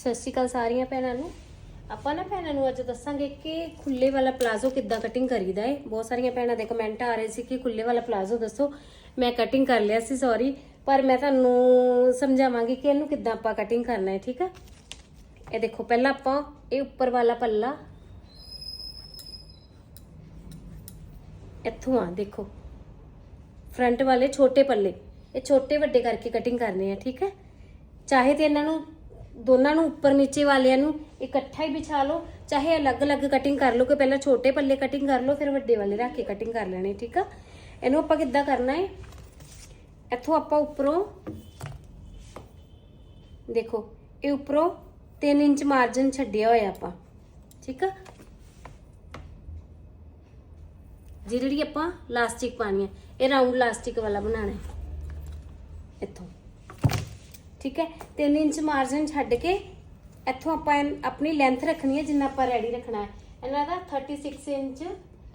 ਸਤਿ ਸ਼੍ਰੀ ਅਕਾਲ ਸਾਰੀਆਂ ਭੈਣਾਂ ਨੂੰ। ਆਪਾਂ ਨਾ ਭੈਣਾਂ ਨੂੰ ਅੱਜ ਦੱਸਾਂਗੇ ਕਿ ਖੁੱਲੇ ਵਾਲਾ ਪਲਾਜ਼ੋ ਕਿੱਦਾਂ ਕਟਿੰਗ ਕਰੀਦਾ ਹੈ ਬਹੁਤ ਸਾਰੀਆਂ ਭੈਣਾਂ ਦੇ ਕਮੈਂਟ ਆ ਰਹੇ ਸੀ ਕਿ ਖੁੱਲੇ ਵਾਲਾ ਪਲਾਜ਼ੋ ਦੱਸੋ। ਮੈਂ ਕਟਿੰਗ ਕਰ ਲਿਆ ਸੀ ਸੌਰੀ ਪਰ ਮੈਂ ਤੁਹਾਨੂੰ ਸਮਝਾਵਾਂਗੀ ਕਿ ਇਹਨੂੰ ਕਿੱਦਾਂ ਆਪਾਂ ਕਟਿੰਗ ਕਰਨਾ ਹੈ ਠੀਕ ਹੈ ਇਹ ਦੇਖੋ, ਪਹਿਲਾਂ ਆਪਾਂ ਇਹ ਉੱਪਰ ਵਾਲਾ ਪੱਲਾ ਇੱਥੋਂ ਆ, ਦੇਖੋ। ਫਰੰਟ ਵਾਲੇ ਛੋਟੇ ਪੱਲੇ। ਇਹ ਛੋਟੇ ਵੱਡੇ ਕਰਕੇ ਕਟਿੰਗ ਕਰਨੇ ਆ, ਠੀਕ ਹੈ ਚਾਹੇ ਤੇ ਇਹਨਾਂ ਨੂੰ ਦੋਨਾਂ ਨੂੰ ਉੱਪਰ ਨੀਚੇ ਵਾਲਿਆਂ ਨੂੰ ਇਕੱਠਾ ਹੀ ਵਿਛਾ ਲਓ। ਚਾਹੇ ਅਲੱਗ-ਅਲੱਗ ਕਟਿੰਗ ਕਰ ਲਓ ਕਿ ਪਹਿਲਾਂ ਛੋਟੇ ਪੱਲੇ ਕਟਿੰਗ ਕਰ ਲਓ, ਫਿਰ ਵੱਡੇ ਵਾਲੇ ਰੱਖ ਕੇ ਕਟਿੰਗ ਕਰ ਲੈਣੇ, ਠੀਕ ਆ? ਇਹਨੂੰ ਆਪਾਂ ਕਿੱਦਾਂ ਕਰਨਾ ਹੈ ਇੱਥੋਂ ਆਪਾਂ ਉੱਪਰੋਂ, ਦੇਖੋ, ਇਹ ਉੱਪਰੋਂ 3 ਇੰਚ ਮਾਰਜਨ ਛੱਡਿਆ ਹੋਇਆ ਆਪਾਂ, ਠੀਕ ਆ? ਜਿਹੜੀ ਆਪਾਂ ਲਾਸਟਿਕ ਪਾਣੀ ਹੈ ਇਹ ਰਾਉਂਡ ਲਾਸਟਿਕ ਵਾਲਾ ਬਣਾਉਣਾ ਹੈ ਇੱਥੋਂ। ਠੀਕ ਹੈ? 3 ਇੰਚ ਮਾਰਜਨ ਛੱਡ ਕੇ ਇੱਥੋਂ ਆਪਾਂ ਆਪਣੀ ਲੈਂਥ ਰੱਖਣੀ ਹੈ, ਜਿੰਨਾ ਆਪਾਂ ਰੈਡੀ ਰੱਖਣਾ ਹੈ। ਇਹਨਾਂ ਦਾ 36 ਇੰਚ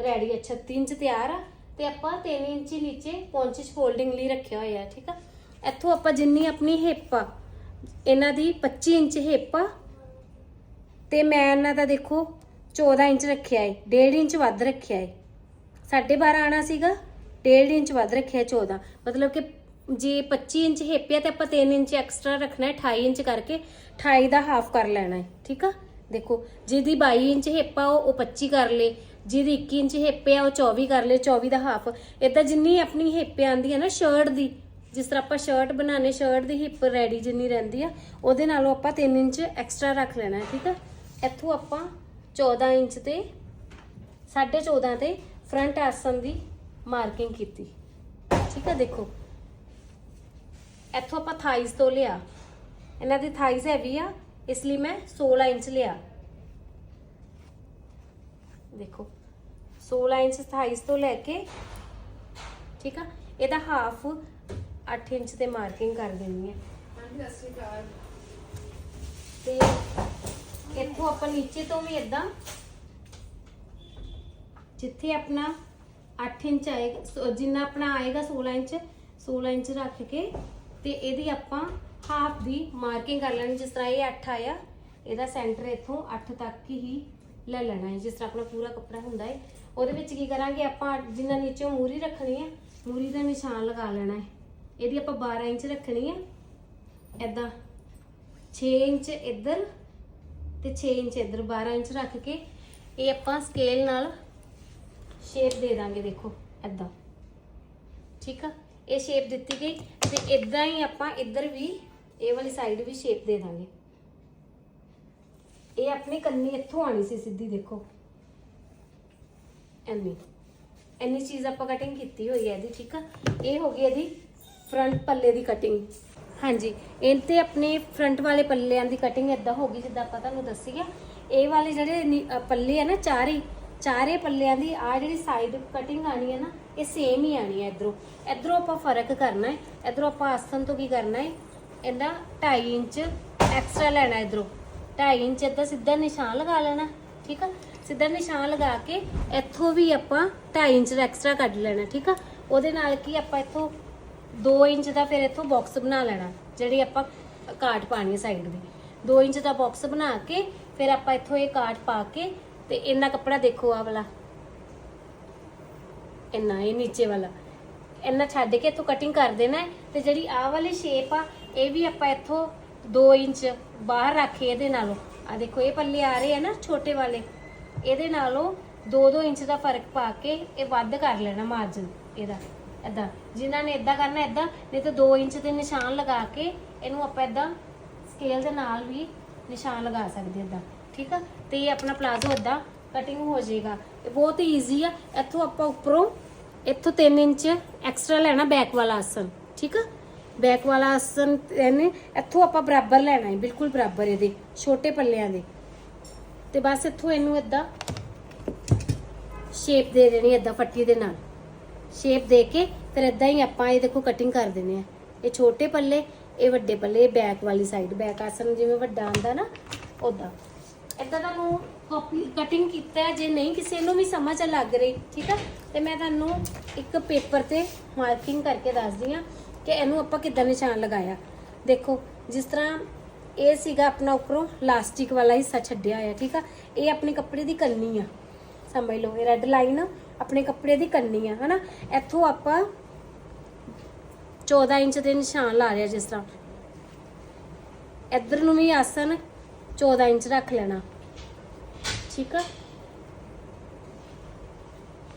ਰੈਡੀ ਹੈ 36 ਇੰਚ ਤਿਆਰ ਆ। ਤੇ ਆਪਾਂ 3 ਇੰਚ ਹੀ ਨੀਚੇ ਪੌਂਚਿਸ਼ ਫੋਲਡਿੰਗ ਲਈ ਰੱਖਿਆ ਹੋਇਆ ਹੈ, ਠੀਕ ਆ? ਇੱਥੋਂ ਆਪਾਂ ਜਿੰਨੀ ਆਪਣੀ ਹਿੱਪ ਆ, ਇਹਨਾਂ ਦੀ 25 ਇੰਚ ਹਿੱਪ ਆ। ਤੇ ਮੈਂ ਇਹਨਾਂ ਦਾ ਦੇਖੋ 14 ਇੰਚ ਰੱਖਿਆ ਹੈ 1.5 ਇੰਚ ਵੱਧ ਰੱਖਿਆ ਹੈ। 12.5 ਆਣਾ ਸੀਗਾ 1.5 ਇੰਚ ਵੱਧ ਰੱਖਿਆ 14 ਮਤਲਬ ਕਿ ਜੇ 25 ਇੰਚ ਹਿੱਪ ਹੈ ਤੇ ਆਪਾਂ 3 ਇੰਚ ਐਕਸਟਰਾ ਰੱਖਣਾ ਹੈ 28 ਇੰਚ ਕਰਕੇ 28 ਦਾ ਹਾਫ ਕਰ ਲੈਣਾ ਹੈ, ਠੀਕ ਆ? ਦੇਖੋ, ਜਿਹਦੀ 22 ਇੰਚ ਹਿੱਪ ਆ ਉਹ ਉਹ 25 ਕਰ ਲੇ, ਜਿਹਦੀ 21 ਇੰਚ ਹਿੱਪ ਆ, ਉਹ 24 ਕਰ ਲੇ 24 ਦਾ ਹਾਫ। ਇਦਾਂ ਜਿੰਨੀ ਆਪਣੀ ਹਿੱਪ ਆਂਦੀ ਹੈ ਨਾ ਸ਼ਰਟ ਦੀ, ਜਿਸ ਤਰ੍ਹਾਂ ਆਪਾਂ ਸ਼ਰਟ ਬਣਾਣੇ ਸ਼ਰਟ ਦੀ ਹਿੱਪ ਰੈਡੀ ਜਿੰਨੀ ਰਹਿੰਦੀ ਆ, ਉਹਦੇ ਨਾਲੋਂ ਆਪਾਂ 3 ਇੰਚ ਐਕਸਟਰਾ ਰੱਖ ਲੈਣਾ ਠੀਕ ਆ? ਇੱਥੋਂ ਆਪਾਂ 14 ਇੰਚ ਤੇ 14.5 ਤੇ ਫਰੰਟ ਆਸਨ ਦੀ ਮਾਰਕਿੰਗ ਕੀਤੀ, ਠੀਕ ਆ? ਦੇਖੋ ਇੱਥੋਂ ਆਪਾਂ ਥਾਈਜ਼ ਤੋਂ ਲਿਆ। ਇਹਨਾਂ ਦੀ ਥਾਈਜ਼ ਹੈਵੀ ਆ ਇਸ ਲਈ ਮੈਂ 16 ਇੰਚ ਲਿਆ। ਦੇਖੋ 16 ਇੰਚ ਥਾਈਜ਼ ਤੋਂ ਲੈ ਕੇ ਠੀਕ ਆ ਇਹਦਾ ਹਾਫ 8 ਇੰਚ ਤੇ ਮਾਰਕਿੰਗ ਕਰ ਦੇਣੀ ਹੈ ਤੇ ਇੱਥੋਂ ਆਪਾਂ ਨੀਚੇ ਤੋਂ ਵੀ ਇਦਾਂ ਜਿੱਥੇ ਆਪਣਾ 8 ਇੰਚ ਆਏਗਾ ਜਿੰਨਾ ਆਪਣਾ ਆਏਗਾ 16 ਇੰਚ 16 ਇੰਚ ਰੱਖ ਕੇ ਤੇ ਇਹਦੀ ਆਪਾਂ ਹਾਫ ਦੀ ਮਾਰਕਿੰਗ ਕਰ ਲੈਣੀ, ਜਿਸ ਤਰ੍ਹਾਂ ਇਹ 8 ਆਇਆ, ਇਹਦਾ ਸੈਂਟਰ ਇੱਥੋਂ 8 ਤੱਕ ਹੀ ਲੈ ਲੈਣਾ ਹੈ, ਜਿਸ ਤਰ੍ਹਾਂ ਆਪਣਾ ਪੂਰਾ ਕੱਪੜਾ ਹੁੰਦਾ ਹੈ। ਉਹਦੇ ਵਿੱਚ ਕੀ ਕਰਾਂਗੇ ਆਪਾਂ, ਜਿੰਨਾ ਨੀਚੇ ਮੂਰੀ ਰੱਖਣੀ ਹੈ, ਮੂਰੀ ਦਾ ਨਿਸ਼ਾਨ ਲਗਾ ਲੈਣਾ ਹੈ। ਇਹਦੀ ਆਪਾਂ 12 ਇੰਚ ਰੱਖਣੀ ਹੈ। ਐਦਾਂ 6 ਇੰਚ ਇੱਧਰ ਤੇ 6 ਇੰਚ ਇੱਧਰ 12 ਇੰਚ ਰੱਖ ਕੇ ਇਹ ਆਪਾਂ ਸਕੇਲ ਨਾਲ ਸ਼ੇਪ ਦੇ ਦਾਂਗੇ, ਦੇਖੋ ਐਦਾਂ ਠੀਕ ਆ? ਇਹ ਸ਼ੇਪ ਦਿੱਤੀ ਗਈ ਤੇ ਇਦਾਂ ਹੀ ਆਪਾਂ ਇੱਧਰ ਵੀ ਇਹ ਵਾਲੀ ਸਾਈਡ ਵੀ ਸ਼ੇਪ ਦੇ ਦਾਂਗੇ। ਇਹ ਆਪਣੀ ਕੰਨੀ ਇੱਥੋਂ ਆਣੀ ਸੀ ਸਿੱਧੀ, ਦੇਖੋ। ਐਨੀ ਐਨੀ ਚੀਜ਼ ਆਪਾਂ ਕਟਿੰਗ ਕੀਤੀ ਹੋਈ ਹੈ ਇਹਦੀ, ਠੀਕ ਆ? ਇਹ ਹੋ ਗਈ ਇਹਦੀ ਫਰੰਟ ਪੱਲੇ ਦੀ ਕਟਿੰਗ ਹਾਂਜੀ, ਇਹ ਤੇ ਆਪਣੇ ਫਰੰਟ ਵਾਲੇ ਪੱਲਿਆਂ ਦੀ ਕਟਿੰਗ ਇਦਾਂ ਹੋ ਗਈ, ਜਿੱਦਾਂ ਆਪਾਂ ਤੁਹਾਨੂੰ ਦੱਸੀ ਆ। ਇਹ ਵਾਲੇ ਜਿਹੜੇ ਨੀ- ਪੱਲੇ ਆ ਨਾ ਚਾਰੇ ਚਾਰੇ ਪੱਲਿਆਂ ਦੀ ਆ ਜਿਹੜੀ ਸਾਈਡ ਕਟਿੰਗ ਆਣੀ ਹੈ ਨਾ ਇਹ ਸੇਮ ਹੀ ਆਣੀ ਹੈ ਇਧਰੋਂ। ਇਧਰੋਂ ਆਪਾਂ ਫ਼ਰਕ ਕਰਨਾ ਹੈ। ਇਧਰੋਂ ਆਪਾਂ ਆਸਨ ਤੋਂ ਕੀ ਕਰਨਾ ਹੈ? ਇਹਦਾ 2.5 ਇੰਚ ਐਕਸਟਰਾ ਲੈਣਾ ਇਧਰੋਂ। 2.5 ਇੰਚ ਇਦਾਂ ਸਿੱਧਾ ਨਿਸ਼ਾਨ ਲਗਾ ਲੈਣਾ, ਠੀਕ ਆ? ਸਿੱਧਾ ਨਿਸ਼ਾਨ ਲਗਾ ਕੇ ਇੱਥੋਂ ਵੀ ਆਪਾਂ 2.5 ਇੰਚ ਐਕਸਟਰਾ ਕੱਢ ਲੈਣਾ, ਠੀਕ ਆ? ਉਹਦੇ ਨਾਲ ਕੀ ਆਪਾਂ ਇੱਥੋਂ 2 ਇੰਚ ਦਾ ਫਿਰ ਇੱਥੋਂ ਬਾਕਸ ਬਣਾ ਲੈਣਾ, ਜਿਹੜੀ ਆਪਾਂ ਕਾਟ ਪਾਣੀ ਹੈ ਸਾਈਡ ਦੀ। 2 ਇੰਚ ਦਾ ਬਾਕਸ ਬਣਾ ਕੇ ਫਿਰ ਆਪਾਂ ਇੱਥੋਂ ਇਹ ਕਾਟ ਪਾ ਕੇ ਤੇ ਇਹਨਾਂ ਕੱਪੜਾ ਦੇਖੋ ਆ ਵਾਲਾ। ਇੰਨਾ ਇਹ ਨੀਚੇ ਵਾਲਾ। ਇੰਨਾ ਛੱਡ ਕੇ ਇੱਥੋਂ ਕਟਿੰਗ ਕਰ ਦੇਣਾ ਹੈ ਤੇ ਜਿਹੜੀ ਆਹ ਵਾਲੀ ਸ਼ੇਪ ਆ, ਇਹ ਵੀ ਆਪਾਂ ਇੱਥੋਂ 2 ਇੰਚ ਬਾਹਰ ਰੱਖੇ ਇਹਦੇ ਨਾਲੋਂ। ਆ ਦੇਖੋ, ਇਹ ਪੱਲੇ ਆ ਰਹੇ ਆ ਨਾ ਛੋਟੇ ਵਾਲੇ। ਇਹਦੇ ਨਾਲੋਂ 2-2 ਇੰਚ ਦਾ ਫ਼ਰਕ ਪਾ ਕੇ ਇਹ ਵੱਧ ਕਰ ਲੈਣਾ ਮਾਰਜਨ ਇਹਦਾ। ਏਦਾਂ। ਜਿਨ੍ਹਾਂ ਨੇ ਇਦਾਂ ਕਰਨਾ ਇਦਾਂ ਨਹੀਂ ਤਾਂ 2 ਇੰਚ ਦੇ ਨਿਸ਼ਾਨ ਲਗਾ ਕੇ ਇਹਨੂੰ ਆਪਾਂ ਇਦਾਂ ਸਕੇਲ ਦੇ ਨਾਲ ਵੀ ਨਿਸ਼ਾਨ ਲਗਾ ਸਕਦੇ ਇਦਾਂ ਠੀਕ ਆ? ਤੇ ਇਹ ਆਪਣਾ ਪਲਾਜ਼ੋ ਇਦਾਂ ਕਟਿੰਗ ਹੋ ਜਾਏਗਾ। ਇਹ ਬਹੁਤ ਈਜ਼ੀ ਆ। ਇੱਥੋਂ ਆਪਾਂ ਉੱਪਰੋਂ ਇੱਥੋਂ 3 ਇੰਚ ਐਕਸਟਰਾ ਲੈਣਾ ਬੈਕ ਵਾਲਾ ਆਸਨ ਠੀਕ ਆ? ਬੈਕ ਵਾਲਾ ਆਸਨ ਇਹਨੇ ਇੱਥੋਂ ਆਪਾਂ ਬਰਾਬਰ ਲੈਣਾ ਹੈ ਬਿਲਕੁਲ ਬਰਾਬਰ ਇਹਦੇ, ਛੋਟੇ ਪੱਲਿਆਂ ਦੇ। ਤੇ ਬਸ ਇੱਥੋਂ ਇਹਨੂੰ ਇਦਾਂ ਸ਼ੇਪ ਦੇ ਦੇਣੀ ਇਦਾਂ ਫੱਟੀ ਦੇ ਨਾਲ। ਸ਼ੇਪ ਦੇ ਕੇ ਫਿਰ ਇਦਾਂ ਹੀ ਆਪਾਂ ਇਹ ਦੇਖੋ ਕਟਿੰਗ ਕਰ ਦਿੰਦੇ ਆ। ਇਹ ਛੋਟੇ ਪੱਲੇ, ਇਹ ਵੱਡੇ ਪੱਲੇ ਬੈਕ ਵਾਲੀ ਸਾਈਡ ਬੈਕ ਆਸਨ ਜਿਵੇਂ ਵੱਡਾ ਆਂਦਾ ਨਾ ਉਦਾਂ ਇਦਾਂ ਤੁਹਾਨੂੰ ਕਾਪੀ ਕਟਿੰਗ ਕੀਤਾ ਜੇ ਨਹੀਂ, ਕਿਸੇ ਨੂੰ ਵੀ ਸਮਝ ਲੱਗ ਰਹੀ, ਠੀਕ ਆ? ਤੇ ਮੈਂ ਤੁਹਾਨੂੰ ਇੱਕ ਪੇਪਰ ਤੇ ਮਾਰਕਿੰਗ ਕਰਕੇ ਦੱਸਦੀ ਆ ਕਿ ਇਹਨੂੰ ਆਪਾਂ ਕਿੱਦਾਂ ਨਿਸ਼ਾਨ ਲਗਾਇਆ। ਦੇਖੋ, ਜਿਸ ਤਰ੍ਹਾਂ ਇਹ ਸੀਗਾ ਆਪਣਾ ਉੱਪਰੋਂ ਲਾਸਟਿਕ ਵਾਲਾ ਹਿੱਸਾ ਛੱਡਿਆ ਹੋਇਆ, ਠੀਕ ਆ? ਇਹ ਆਪਣੇ ਕੱਪੜੇ ਦੀ ਕੰਨੀ ਆ। ਸਮਝ ਲਓ, ਇਹ ਰੈੱਡ ਲਾਈਨ ਆਪਣੇ ਕੱਪੜੇ ਦੀ ਕੰਨੀ ਆ, ਹਨਾ? ਇੱਥੋਂ ਆਪਾਂ 14 ਇੰਚ ਦੇ ਨਿਸ਼ਾਨ ਲਾ ਰਿਆ ਜਿਸ ਤਰ੍ਹਾਂ। ਇੱਧਰ ਨੂੰ ਵੀ ਆਸਨ 14 ਇੰਚ ਰੱਖ ਲੈਣਾ। ਠੀਕ ਆ?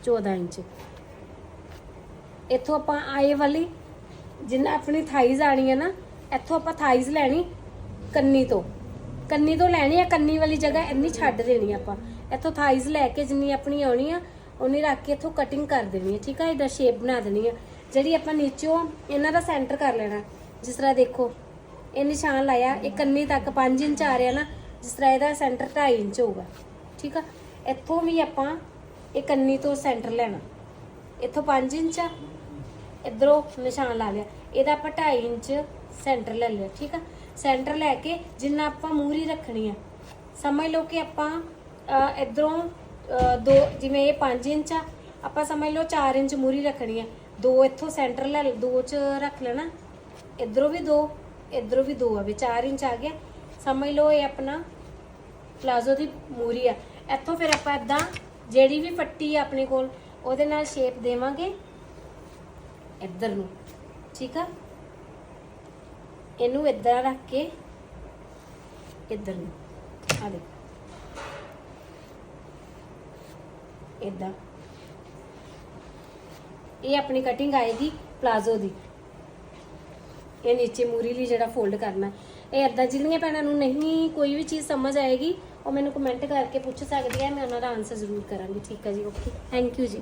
14 ਇੰਚ। ਇੱਥੋਂ ਆਪਾਂ ਆਏ ਵਾਲੀ, ਜਿੰਨਾ ਆਪਣੀ ਥਾਈਜ਼ ਆਣੀ ਹੈ ਨਾ, ਇੱਥੋਂ ਆਪਾਂ ਥਾਈਜ਼ ਲੈਣੀ ਕੰਨੀ ਤੋਂ। ਕੰਨੀ ਤੋਂ ਲੈਣੀ ਆ ਕੰਨੀ ਵਾਲੀ ਜਗ੍ਹਾ ਇੰਨੀ ਛੱਡ ਦੇਣੀ ਆਪਾਂ। ਇੱਥੋਂ ਥਾਈਜ਼ ਲੈ ਕੇ ਜਿੰਨੀ ਆਪਣੀ ਆਉਣੀ ਆ ਉਨੀ ਰੱਖ ਕੇ ਇੱਥੋਂ ਕਟਿੰਗ ਕਰ ਦੇਣੀ ਹੈ, ਠੀਕ ਆ? ਇਹਦਾ ਸ਼ੇਪ ਬਣਾ ਦੇਣੀ ਆ। ਜਿਹੜੀ ਆਪਾਂ ਨੀਚੋਂ ਇਹਨਾਂ ਦਾ ਸੈਂਟਰ ਕਰ ਲੈਣਾ, ਜਿਸ ਤਰ੍ਹਾਂ ਦੇਖੋ, ਇਹ ਨਿਸ਼ਾਨ ਲਾਇਆ, ਇਹ ਕੰਨੀ ਤੱਕ 5 ਇੰਚ ਆ ਰਿਹਾ ਨਾ, ਜਿਸ ਤਰ੍ਹਾਂ ਇਹਦਾ ਸੈਂਟਰ 2.5 ਇੰਚ ਹੋਊਗਾ, ਠੀਕ ਆ? ਇੱਥੋਂ ਵੀ ਆਪਾਂ ਇਹ ਕੰਨੀ ਤੋਂ ਸੈਂਟਰ ਲੈਣਾ। ਇੱਥੋਂ 5 ਇੰਚ ਆ। ਇਧਰੋਂ ਨਿਸ਼ਾਨ ਲਾ ਲਿਆ। ਇਹਦਾ ਆਪਾਂ 2.5 ਇੰਚ ਸੈਂਟਰ ਲੈ ਲਿਆ ਠੀਕ ਆ? ਸੈਂਟਰ ਲੈ ਕੇ ਜਿੰਨਾ ਆਪਾਂ ਮੂਰੀ ਰੱਖਣੀ ਆ। ਸਮਝ ਲਓ ਕਿ ਆਪਾਂ ਅਹ, ਇਧਰੋਂ ਦੋ ਜਿਵੇਂ ਇਹ 5 ਇੰਚ ਆ ਆਪਾਂ ਸਮਝ ਲਓ 4 ਇੰਚ ਮੂਰੀ ਰੱਖਣੀ ਆ। ਦੋ ਇੱਥੋਂ ਸੈਂਟਰ ਲੈ ਦੋ ਚ ਰੱਖ ਲੈਣਾ। ਇਧਰੋਂ ਵੀ ਦੋ ਇਧਰੋਂ ਵੀ ਦੋ ਆ ਵੀ 4 ਇੰਚ ਆ ਗਿਆ। ਸਮਝ ਲਓ ਇਹ ਆਪਣਾ ਪਲਾਜ਼ੋ ਦੀ ਮੂਰੀ ਆ। ਇੱਥੋਂ ਫਿਰ ਆਪਾਂ ਇਦਾਂ ਜਿਹੜੀ ਵੀ ਪੱਟੀ ਆ ਆਪਣੇ ਕੋਲ, ਉਹਦੇ ਨਾਲ ਸ਼ੇਪ ਦੇਵਾਂਗੇ ਇੱਧਰ ਨੂੰ, ਠੀਕ ਆ? ਇਹਨੂੰ ਇੱਧਰ ਰੱਖ ਕੇ ਇੱਧਰ ਨੂੰ, ਆ ਦੇਖੋ। ਇੱਦਾਂ। ਇਹ ਆਪਣੀ ਕਟਿੰਗ ਆਏਗੀ ਪਲਾਜ਼ੋ ਦੀ। ਇਹ ਨੀਚੇ ਮੂਰੀ ਲਈ ਜਿਹੜਾ ਫੋਲਡ ਕਰਨਾ। ਇਹ ਅੱਧਾ ਜਿਹੜੀਆਂ ਭੈਣਾਂ ਨੂੰ ਨਹੀਂ ਕੋਈ ਵੀ ਚੀਜ਼ ਸਮਝ ਆਏਗੀ ਉਹ ਮੈਨੂੰ ਕਮੈਂਟ ਕਰਕੇ ਪੁੱਛ ਸਕਦੀ ਹੈ, ਮੈਂ ਉਹਨਾਂ ਦਾ ਆਨਸਰ ਜ਼ਰੂਰ ਕਰਾਂਗੀ। ਠੀਕ ਹੈ ਜੀ ਓਕੇ ਥੈਂਕ ਯੂ ਜੀ।